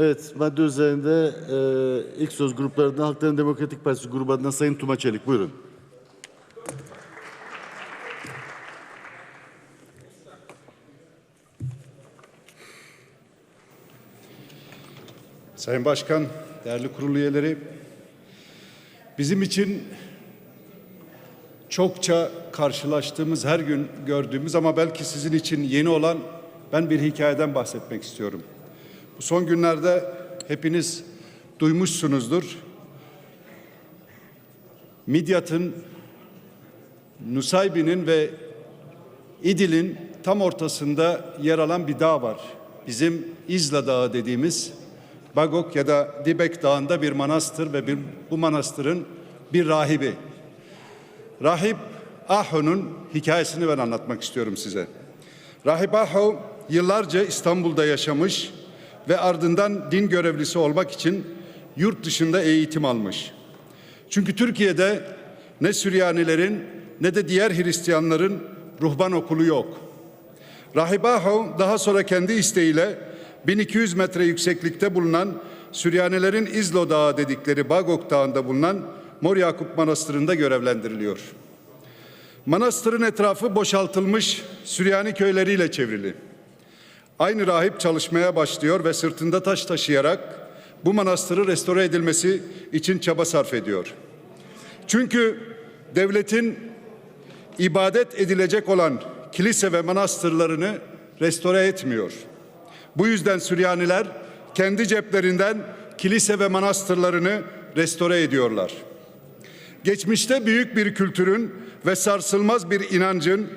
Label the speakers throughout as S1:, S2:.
S1: Evet, madde üzerinde e, ilk söz gruplarından Halkların Demokratik Partisi grubu adına Sayın Tuma Çelik. Buyurun.
S2: Sayın Başkan, değerli kurul üyeleri, bizim için çokça karşılaştığımız, her gün gördüğümüz ama belki sizin için yeni olan ben bir hikayeden bahsetmek istiyorum. Son günlerde hepiniz duymuşsunuzdur. Midyat'ın, Nusaybin'in ve İdil'in tam ortasında yer alan bir dağ var. Bizim İzla Dağı dediğimiz Bagok ya da Dibek Dağı'nda bir manastır ve bir, bu manastırın bir rahibi. Rahip Aho'nun hikayesini ben anlatmak istiyorum size. Rahip Aho yıllarca İstanbul'da yaşamış ve ardından din görevlisi olmak için yurt dışında eğitim almış. Çünkü Türkiye'de ne Süryanilerin ne de diğer Hristiyanların ruhban okulu yok. Rahip Aho daha sonra kendi isteğiyle 1200 metre yükseklikte bulunan Süryanilerin İzlo Dağı dedikleri Bagok Dağı'nda bulunan Mor Yakup Manastırı'nda görevlendiriliyor. Manastırın etrafı boşaltılmış Süryani köyleriyle çevrili. Aynı rahip çalışmaya başlıyor ve sırtında taş taşıyarak bu manastırı restore edilmesi için çaba sarf ediyor. Çünkü devletin ibadet edilecek olan kilise ve manastırlarını restore etmiyor. Bu yüzden Süryaniler kendi ceplerinden kilise ve manastırlarını restore ediyorlar. Geçmişte büyük bir kültürün ve sarsılmaz bir inancın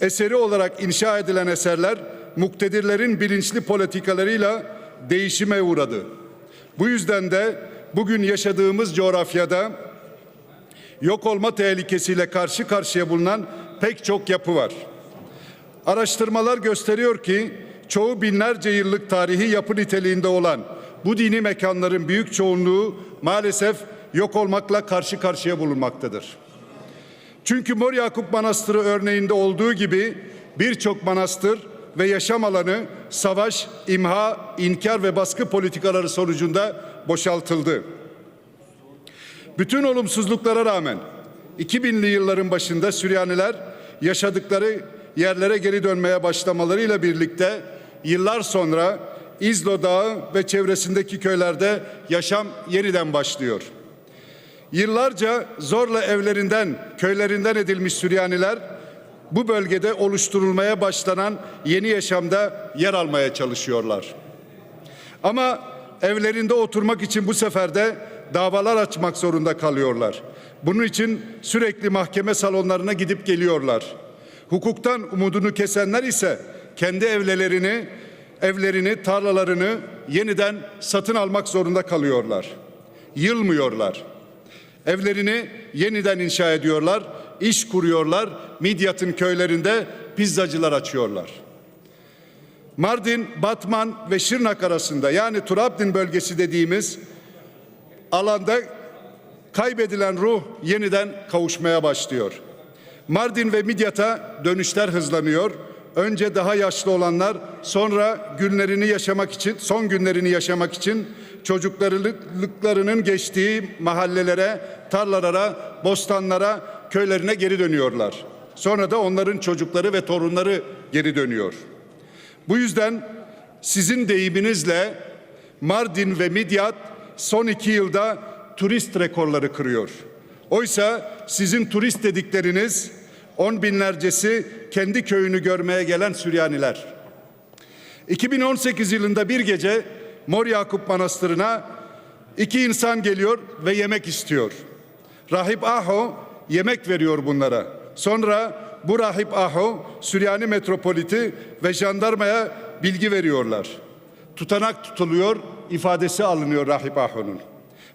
S2: eseri olarak inşa edilen eserler muktedirlerin bilinçli politikalarıyla değişime uğradı. Bu yüzden de bugün yaşadığımız coğrafyada yok olma tehlikesiyle karşı karşıya bulunan pek çok yapı var. Araştırmalar gösteriyor ki çoğu binlerce yıllık tarihi yapı niteliğinde olan bu dini mekanların büyük çoğunluğu maalesef yok olmakla karşı karşıya bulunmaktadır. Çünkü Mor Yakup Manastırı örneğinde olduğu gibi birçok manastır ve yaşam alanı savaş, imha, inkar ve baskı politikaları sonucunda boşaltıldı. Bütün olumsuzluklara rağmen 2000'li yılların başında Süryaniler yaşadıkları yerlere geri dönmeye başlamalarıyla birlikte yıllar sonra İzlo Dağı ve çevresindeki köylerde yaşam yeniden başlıyor. Yıllarca zorla evlerinden, köylerinden edilmiş Süryaniler bu bölgede oluşturulmaya başlanan yeni yaşamda yer almaya çalışıyorlar. Ama evlerinde oturmak için bu sefer de davalar açmak zorunda kalıyorlar. Bunun için sürekli mahkeme salonlarına gidip geliyorlar. Hukuktan umudunu kesenler ise kendi evlerini, evlerini, tarlalarını yeniden satın almak zorunda kalıyorlar. Yılmıyorlar. Evlerini yeniden inşa ediyorlar, iş kuruyorlar, Midyat'ın köylerinde pizzacılar açıyorlar. Mardin, Batman ve Şırnak arasında yani Turabdin bölgesi dediğimiz alanda kaybedilen ruh yeniden kavuşmaya başlıyor. Mardin ve Midyat'a dönüşler hızlanıyor. Önce daha yaşlı olanlar sonra günlerini yaşamak için, son günlerini yaşamak için çocuklarının geçtiği mahallelere, tarlalara, bostanlara, köylerine geri dönüyorlar. Sonra da onların çocukları ve torunları geri dönüyor. Bu yüzden sizin deyiminizle Mardin ve Midyat son iki yılda turist rekorları kırıyor. Oysa sizin turist dedikleriniz on binlercesi kendi köyünü görmeye gelen Süryaniler. 2018 yılında bir gece Mor Yakup Manastırı'na iki insan geliyor ve yemek istiyor. Rahip Aho yemek veriyor bunlara. Sonra bu Rahip Aho Süryani metropoliti ve jandarmaya bilgi veriyorlar. Tutanak tutuluyor, ifadesi alınıyor Rahip Aho'nun.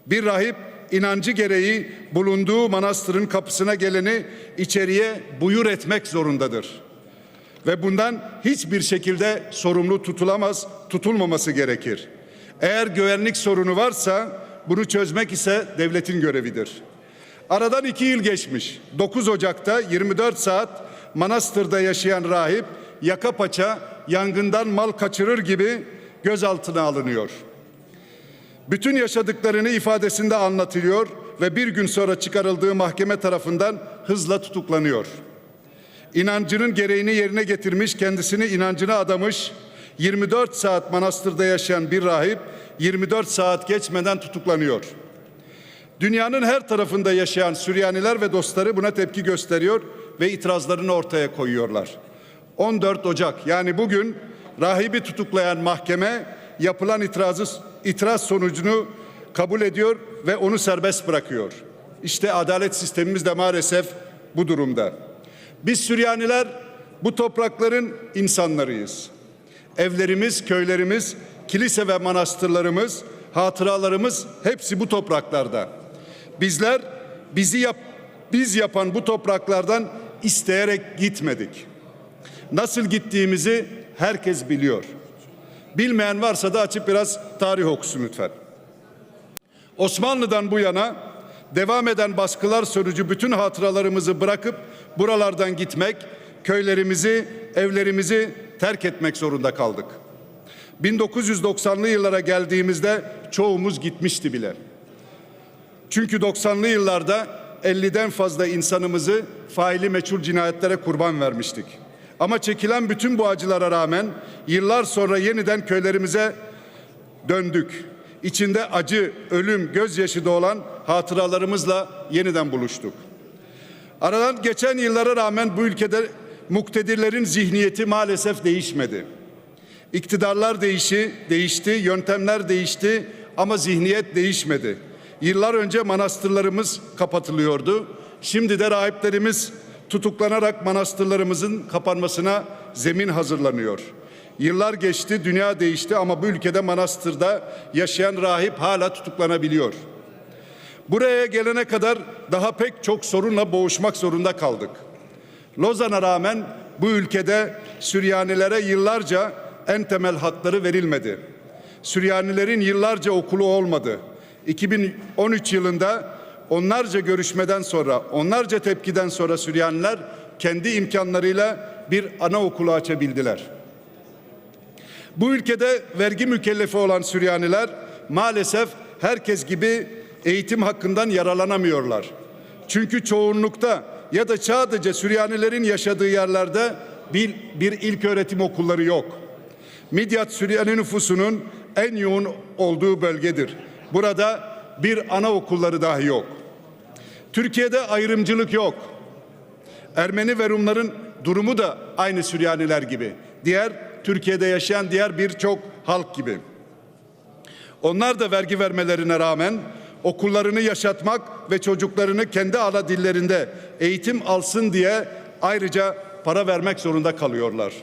S2: Bir rahip inancı gereği bulunduğu manastırın kapısına geleni içeriye buyur etmek zorundadır. Ve bundan hiçbir şekilde sorumlu tutulamaz, tutulmaması gerekir. Eğer güvenlik sorunu varsa bunu çözmek ise devletin görevidir. Aradan iki yıl geçmiş. 9 Ocak'ta 24 saat manastırda yaşayan rahip yaka paça yangından mal kaçırır gibi gözaltına alınıyor. Bütün yaşadıklarını ifadesinde anlatıyor ve bir gün sonra çıkarıldığı mahkeme tarafından hızla tutuklanıyor. İnancının gereğini yerine getirmiş, kendisini inancına adamış, 24 saat manastırda yaşayan bir rahip 24 saat geçmeden tutuklanıyor. Dünyanın her tarafında yaşayan Süryaniler ve dostları buna tepki gösteriyor ve itirazlarını ortaya koyuyorlar. 14 Ocak yani bugün rahibi tutuklayan mahkeme yapılan itirazı itiraz sonucunu kabul ediyor ve onu serbest bırakıyor. İşte adalet sistemimiz de maalesef bu durumda. Biz Süryaniler bu toprakların insanlarıyız. Evlerimiz, köylerimiz, kilise ve manastırlarımız, hatıralarımız hepsi bu topraklarda. Bizler bizi yap, biz yapan bu topraklardan isteyerek gitmedik. Nasıl gittiğimizi herkes biliyor. Bilmeyen varsa da açıp biraz tarih okusun lütfen. Osmanlı'dan bu yana devam eden baskılar sonucu bütün hatıralarımızı bırakıp buralardan gitmek, köylerimizi, evlerimizi terk etmek zorunda kaldık. 1990'lı yıllara geldiğimizde çoğumuz gitmişti bile. Çünkü 90'lı yıllarda 50'den fazla insanımızı faili meçhul cinayetlere kurban vermiştik. Ama çekilen bütün bu acılara rağmen yıllar sonra yeniden köylerimize döndük. İçinde acı, ölüm, gözyaşı da olan hatıralarımızla yeniden buluştuk. Aradan geçen yıllara rağmen bu ülkede muktedirlerin zihniyeti maalesef değişmedi. İktidarlar değişi, değişti, yöntemler değişti ama zihniyet değişmedi. Yıllar önce manastırlarımız kapatılıyordu. Şimdi de rahiplerimiz tutuklanarak manastırlarımızın kapanmasına zemin hazırlanıyor. Yıllar geçti, dünya değişti ama bu ülkede manastırda yaşayan rahip hala tutuklanabiliyor. Buraya gelene kadar daha pek çok sorunla boğuşmak zorunda kaldık. Lozan'a rağmen bu ülkede Süryanilere yıllarca en temel hakları verilmedi. Süryanilerin yıllarca okulu olmadı. 2013 yılında onlarca görüşmeden sonra, onlarca tepkiden sonra Süryaniler kendi imkanlarıyla bir anaokulu açabildiler. Bu ülkede vergi mükellefi olan Süryaniler maalesef herkes gibi eğitim hakkından yararlanamıyorlar. Çünkü çoğunlukta ya da sadece Süryanilerin yaşadığı yerlerde bir, bir ilk öğretim okulları yok. Midyat Süryani nüfusunun en yoğun olduğu bölgedir. Burada bir anaokulları dahi yok. Türkiye'de ayrımcılık yok. Ermeni ve Rumların durumu da aynı Süryaniler gibi. Diğer Türkiye'de yaşayan diğer birçok halk gibi. Onlar da vergi vermelerine rağmen okullarını yaşatmak ve çocuklarını kendi ana dillerinde eğitim alsın diye ayrıca para vermek zorunda kalıyorlar.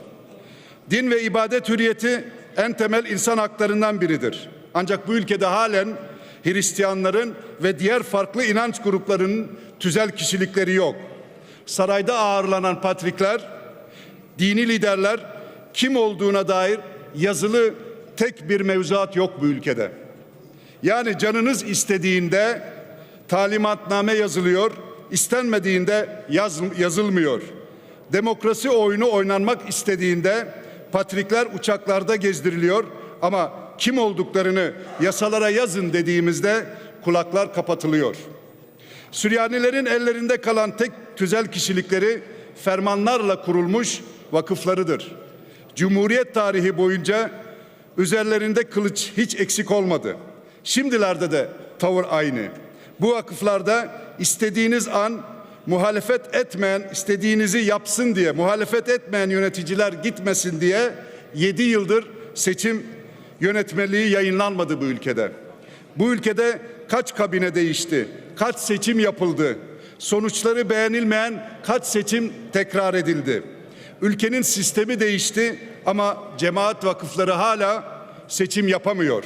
S2: Din ve ibadet hürriyeti en temel insan haklarından biridir. Ancak bu ülkede halen Hristiyanların ve diğer farklı inanç gruplarının tüzel kişilikleri yok. Sarayda ağırlanan patrikler, dini liderler kim olduğuna dair yazılı tek bir mevzuat yok bu ülkede. Yani canınız istediğinde talimatname yazılıyor, istenmediğinde yaz, yazılmıyor. Demokrasi oyunu oynanmak istediğinde patrikler uçaklarda gezdiriliyor ama kim olduklarını yasalara yazın dediğimizde kulaklar kapatılıyor. Süryanilerin ellerinde kalan tek tüzel kişilikleri fermanlarla kurulmuş vakıflarıdır. Cumhuriyet tarihi boyunca üzerlerinde kılıç hiç eksik olmadı. Şimdilerde de tavır aynı. Bu vakıflarda istediğiniz an muhalefet etmeyen, istediğinizi yapsın diye, muhalefet etmeyen yöneticiler gitmesin diye 7 yıldır seçim yönetmeliği yayınlanmadı bu ülkede. Bu ülkede kaç kabine değişti, kaç seçim yapıldı, sonuçları beğenilmeyen kaç seçim tekrar edildi. Ülkenin sistemi değişti ama cemaat vakıfları hala seçim yapamıyor.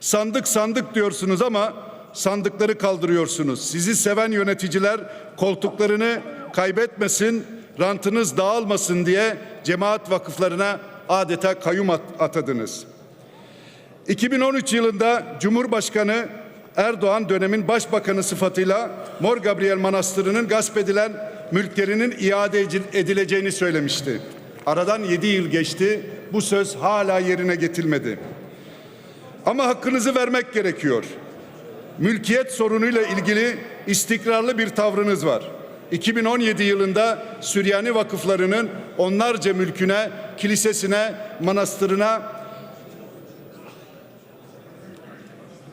S2: Sandık sandık diyorsunuz ama sandıkları kaldırıyorsunuz. Sizi seven yöneticiler koltuklarını kaybetmesin, rantınız dağılmasın diye cemaat vakıflarına adeta kayyum at- atadınız. 2013 yılında Cumhurbaşkanı Erdoğan dönemin başbakanı sıfatıyla Mor Gabriel Manastırı'nın gasp edilen mülklerinin iade edileceğini söylemişti. Aradan 7 yıl geçti. bu söz hala yerine getirilmedi. Ama hakkınızı vermek gerekiyor. Mülkiyet sorunuyla ilgili istikrarlı bir tavrınız var. 2017 yılında Süryani vakıflarının onlarca mülküne, kilisesine, manastırına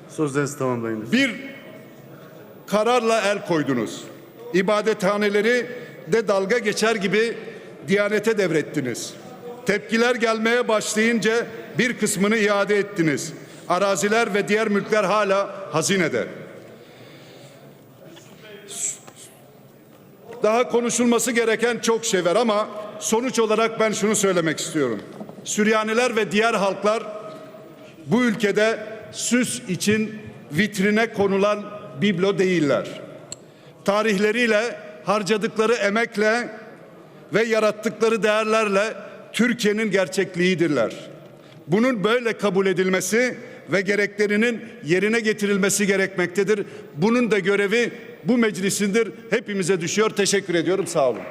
S1: Sözlerinizi tamamlayın.
S2: bir kararla el koydunuz. İbadethaneleri de dalga geçer gibi Diyanete devrettiniz. Tepkiler gelmeye başlayınca bir kısmını iade ettiniz. Araziler ve diğer mülkler hala hazinede. Daha konuşulması gereken çok şey var ama sonuç olarak ben şunu söylemek istiyorum. Süryaniler ve diğer halklar bu ülkede süs için vitrine konulan biblo değiller. Tarihleriyle, harcadıkları emekle ve yarattıkları değerlerle Türkiye'nin gerçekliğidirler. Bunun böyle kabul edilmesi ve gereklerinin yerine getirilmesi gerekmektedir. Bunun da görevi bu meclisindir. Hepimize düşüyor. Teşekkür ediyorum. Sağ olun.